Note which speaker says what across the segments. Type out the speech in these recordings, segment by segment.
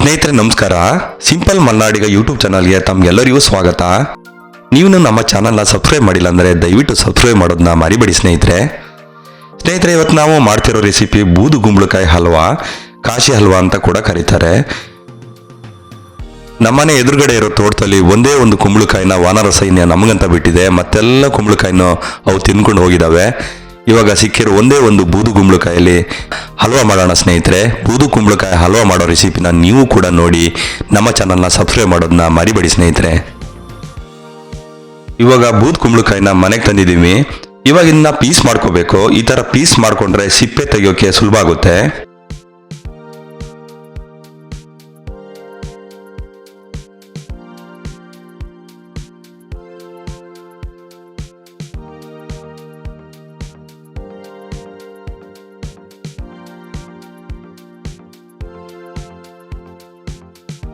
Speaker 1: ಸ್ನೇಹಿತರೆ, ನಮಸ್ಕಾರ. Simple Malnadiga YouTube ಚಾನಲ್ಗೆ ತಮ್ಗೆಲ್ಲರಿಗೂ ಸ್ವಾಗತ. ನೀವು ನಮ್ಮ ಚಾನಲ್ನ ಸಬ್ಸ್ಕ್ರೈಬ್ ಮಾಡಿಲ್ಲ ಅಂದರೆ ದಯವಿಟ್ಟು ಸಬ್ಸ್ಕ್ರೈಬ್ ಮಾಡೋದನ್ನ ಮರಿಬೇಡಿ ಸ್ನೇಹಿತರೆ. ಸ್ನೇಹಿತರೆ, ಇವತ್ತು ನಾವು ಮಾಡ್ತಿರೋ ರೆಸಿಪಿ ಬೂದು ಗುಂಬಳಕಾಯಿ ಹಲ್ವಾ, ಕಾಶಿ ಹಲ್ವಾ ಅಂತ ಕೂಡ ಕರೀತಾರೆ. ನಮ್ಮನೆ ಎದುರುಗಡೆ ಇರೋ ತೋಟದಲ್ಲಿ ಒಂದೇ ಒಂದು ಕುಂಬಳಕಾಯಿನ ವಾನರ ಸೈನ್ಯ ನಮಗಂತ ಬಿಟ್ಟಿದೆ. ಮತ್ತೆಲ್ಲ ಕುಂಬಳಕಾಯಿನೂ ಅವು ತಿನ್ಕೊಂಡು ಹೋಗಿದ್ದಾವೆ ಇವಾಗ ಸಿಕ್ಕಿರೋ ಒಂದೇ ಒಂದು ಬೂದು ಕುಂಬಳಕಾಯಲ್ಲಿ ಹಲ್ವಾ ಮಾಡೋಣ ಸ್ನೇಹಿತರೆ. ಬೂದು ಕುಂಬಳಕಾಯಿ ಹಲ್ವಾ ಮಾಡೋ ರೆಸಿಪಿನ ನೀವು ಕೂಡ ನೋಡಿ. ನಮ್ಮ ಚಾನಲ್ನ ಸಬ್ಸ್ಕ್ರೈಬ್ ಮಾಡೋದನ್ನ ಮರಿಬೇಡಿ ಸ್ನೇಹಿತರೆ. ಇವಾಗ ಬೂದ್ ಕುಂಬಳಕಾಯಿನ ಮನೆಗೆ ತಂದಿದ್ದೀವಿ. ಇವಾಗ ಇದನ್ನ ಪೀಸ್ ಮಾಡ್ಕೋಬೇಕು. ಈ ತರ ಪೀಸ್ ಮಾಡ್ಕೊಂಡ್ರೆ ಸಿಪ್ಪೆ ತೆಗಿಯೋಕೆ ಸುಲಭ ಆಗುತ್ತೆ.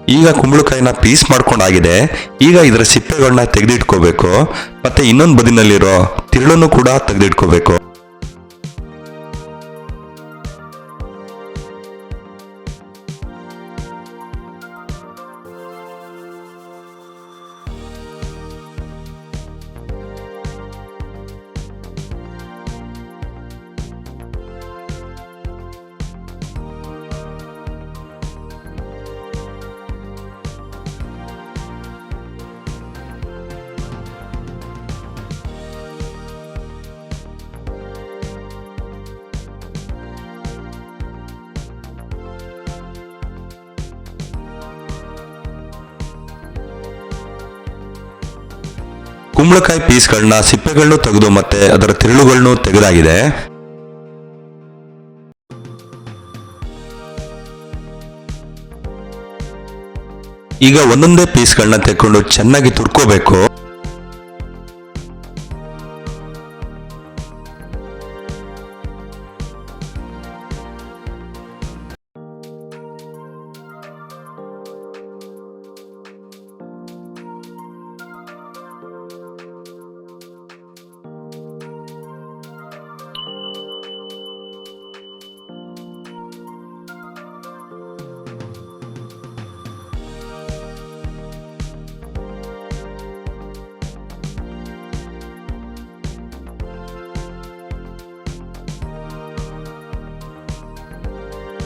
Speaker 1: ಈಗ ಕುಂಬಳಕಾಯಿನ ಪೀಸ್ ಮಾಡ್ಕೊಂಡಾಗಿದೆ. ಈಗ ಇದರ ಸಿಪ್ಪೆಗಳನ್ನ ತೆಗೆದಿಟ್ಕೋಬೇಕು. ಮತ್ತೆ ಇನ್ನೊಂದು ಬದಿನಲ್ಲಿರೋ ತಿರುಳನ್ನು ಕೂಡ ತೆಗೆದಿಟ್ಕೋಬೇಕು. ಕುಂಬಳಕಾಯಿ ಪೀಸ್ಗಳನ್ನ ಸಿಪ್ಪೆಗಳನ್ನು ತೆಗೆದು ಮತ್ತೆ ಅದರ ತಿರುಳುಗಳನ್ನು ತೆಗೆದಾಗಿದೆ. ಈಗ ಒಂದೊಂದೇ ಪೀಸ್ಗಳನ್ನ ತೆಕ್ಕೊಂಡು ಚೆನ್ನಾಗಿ ತುರ್ಕೋಬೇಕು.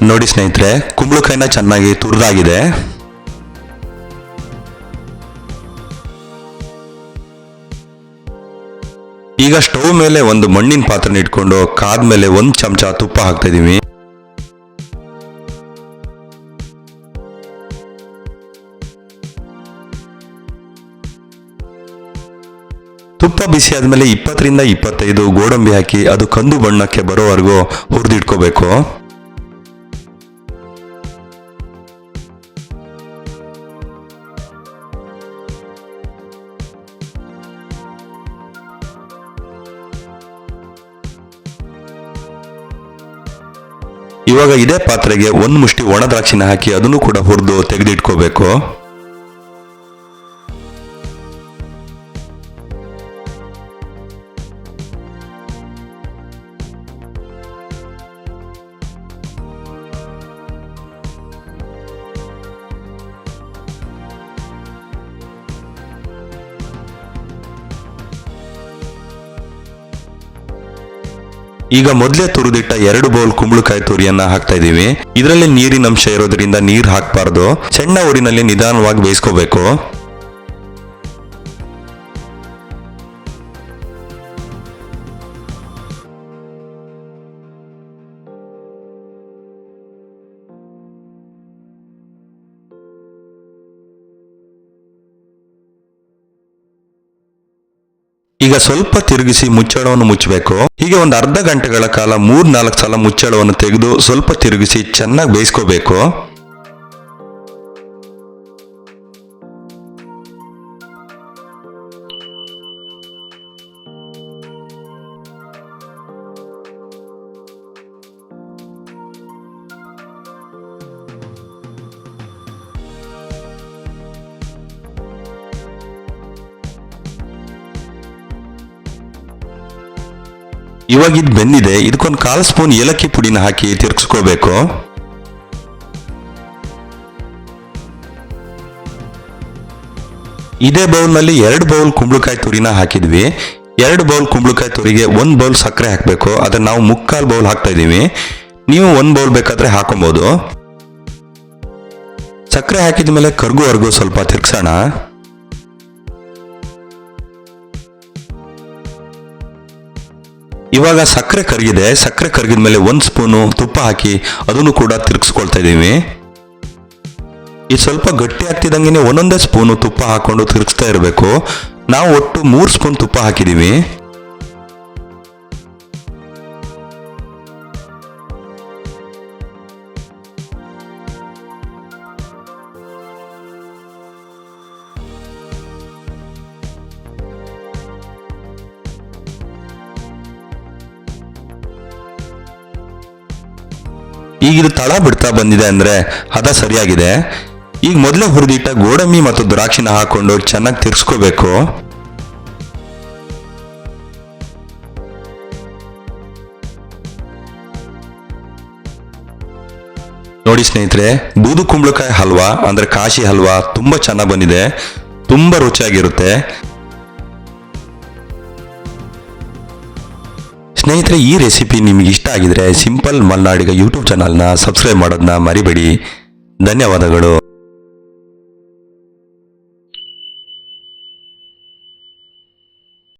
Speaker 1: ನೋಡಿ ಸ್ನೇಹಿತರೆ ಕುಂಬಳಕಾಯಿನ ಚೆನ್ನಾಗಿ ತುರಿದಾಗಿದೆ. ಈಗ ಸ್ಟವ್ ಮೇಲೆ ಒಂದು ಮಣ್ಣಿನ ಪಾತ್ರೆನ ಇಟ್ಕೊಂಡು ಕಾದ ಮೇಲೆ ಒಂದು ಚಮಚ ತುಪ್ಪ ಹಾಕ್ತಾ ಇದೀವಿ. ತುಪ್ಪ ಬಿಸಿ ಆದಮೇಲೆ ಇಪ್ಪತ್ತರಿಂದ ಇಪ್ಪತ್ತೈದು ಗೋಡಂಬಿ ಹಾಕಿ ಅದು ಕಂದು ಬಣ್ಣಕ್ಕೆ ಬರೋವರೆಗೂ ಹುರಿದಿಟ್ಕೋಬೇಕು. ಇವಾಗ ಇದೇ ಪಾತ್ರೆಗೆ ಒಂದು ಮುಷ್ಟಿ ಒಣ ದ್ರಾಕ್ಷಿನ ಹಾಕಿ ಅದನ್ನು ಕೂಡ ಹುರಿದು ತೆಗೆದಿಟ್ಕೋಬೇಕು. ಈಗ ಮೊದಲೇ ತುರಿದಿಟ್ಟ ಎರಡು ಬೌಲ್ ಕುಂಬಳಕಾಯಿ ತುರಿಯನ್ನ ಹಾಕ್ತಾ ಇದೀವಿ ಇದರಲ್ಲಿ ನೀರಿನ ಅಂಶ ಇರೋದ್ರಿಂದ ನೀರ್ ಹಾಕ್ಬಾರ್ದು. ಸಣ್ಣ ಊರಿನಲ್ಲಿ ನಿಧಾನವಾಗಿ ಬೇಯಿಸ್ಕೋಬೇಕು. ಈಗ ಸ್ವಲ್ಪ ತಿರುಗಿಸಿ ಮುಚ್ಚಳವನ್ನು ಮುಚ್ಚಬೇಕು. ಹೀಗೆ ಒಂದು ಅರ್ಧ ಗಂಟೆಗಳ ಕಾಲ ಮೂರ್ ನಾಲ್ಕು ಸಲ ಮುಚ್ಚಳವನ್ನು ತೆಗೆದು ಸ್ವಲ್ಪ ತಿರುಗಿಸಿ ಚೆನ್ನಾಗಿ ಬೇಯಿಸ್ಕೋಬೇಕು. ಇವಾಗ ಇದು ಬೆಂದಿದೆ ಇದಕ್ಕೊಂದು ಕಾಲು ಸ್ಪೂನ್ ಏಲಕ್ಕಿ ಪುಡಿನ ಹಾಕಿ ತಿರ್ಗಿಸ್ಕೋಬೇಕು. ಇದೇ ಬೌಲ್ನಲ್ಲಿ ಎರಡು ಬೌಲ್ ಕುಂಬಳಕಾಯಿ ತುರಿನ ಹಾಕಿದ್ವಿ. ಎರಡು ಬೌಲ್ ಕುಂಬಳಕಾಯಿ ತುರಿಗೆ ಒಂದು ಬೌಲ್ ಸಕ್ಕರೆ ಹಾಕಬೇಕು. ಅದನ್ನು ನಾವು ಮುಕ್ಕಾಲು ಬೌಲ್ ಹಾಕ್ತಾ ಇದ್ದೀವಿ. ನೀವು ಒಂದು ಬೌಲ್ ಬೇಕಾದರೆ ಹಾಕೊಬೋದು. ಸಕ್ಕರೆ ಹಾಕಿದ ಮೇಲೆ ಕರ್ಗುವರೆಗೂ ಸ್ವಲ್ಪ ತಿರ್ಗ್ಸೋಣ. ಇವಾಗ ಸಕ್ಕರೆ ಕರಗಿದೆ, ಸಕ್ಕರೆ ಕರಗಿದ ಮೇಲೆ ಒಂದು ಸ್ಪೂನು ತುಪ್ಪ ಹಾಕಿ ಅದನ್ನು ಕೂಡ ತಿರುಗಿಸ್ಕೊಳ್ತಾ ಇದ್ದೀವಿ. ಈ ಸ್ವಲ್ಪ ಗಟ್ಟಿ ಆಗ್ತಿದ್ದಂಗೆ ಒಂದೊಂದೇ ಸ್ಪೂನು ತುಪ್ಪ ಹಾಕೊಂಡು ತಿರುಗಿಸ್ತಾ ಇರಬೇಕು. ನಾವು ಒಟ್ಟು ಮೂರು ಸ್ಪೂನ್ ತುಪ್ಪ ಹಾಕಿದ್ದೀವಿ. ಈಗ ಇದು ತಳ ಬಿಡ್ತಾ ಬಂದಿದೆ ಅಂದ್ರೆ ಹದ ಸರಿಯಾಗಿದೆ. ಈಗ ಮೊದಲೇ ಹುರಿದಿಟ್ಟ ಗೋಡಂಬಿ ಮತ್ತು ದ್ರಾಕ್ಷಿನ ಹಾಕೊಂಡು ಚೆನ್ನಾಗಿ ತಿರ್ಸ್ಕೋಬೇಕು. ನೋಡಿ ಸ್ನೇಹಿತರೆ, ಬೂದು ಕುಂಬಳಕಾಯಿ ಹಲ್ವಾ ಅಂದ್ರೆ ಕಾಶಿ ಹಲ್ವಾ ತುಂಬಾ ಚೆನ್ನಾಗಿ ಬಂದಿದೆ. ತುಂಬಾ ರುಚಿಯಾಗಿರುತ್ತೆ. ಸ್ನೇಹಿತರೆ ಈ ರೆಸಿಪಿ ನಿಮಗೆ ಇಷ್ಟ ಆಗಿದ್ರೆ ಸಿಂಪಲ್ ಮಲ್ನಾಡಿಗ ಯೂಟ್ಯೂಬ್ ಚಾನಲ್ನ ಸಬ್ಸ್ಕ್ರೈಬ್ ಮಾಡೋದನ್ನ ಮರಿಬೇಡಿ. ಧನ್ಯವಾದಗಳು.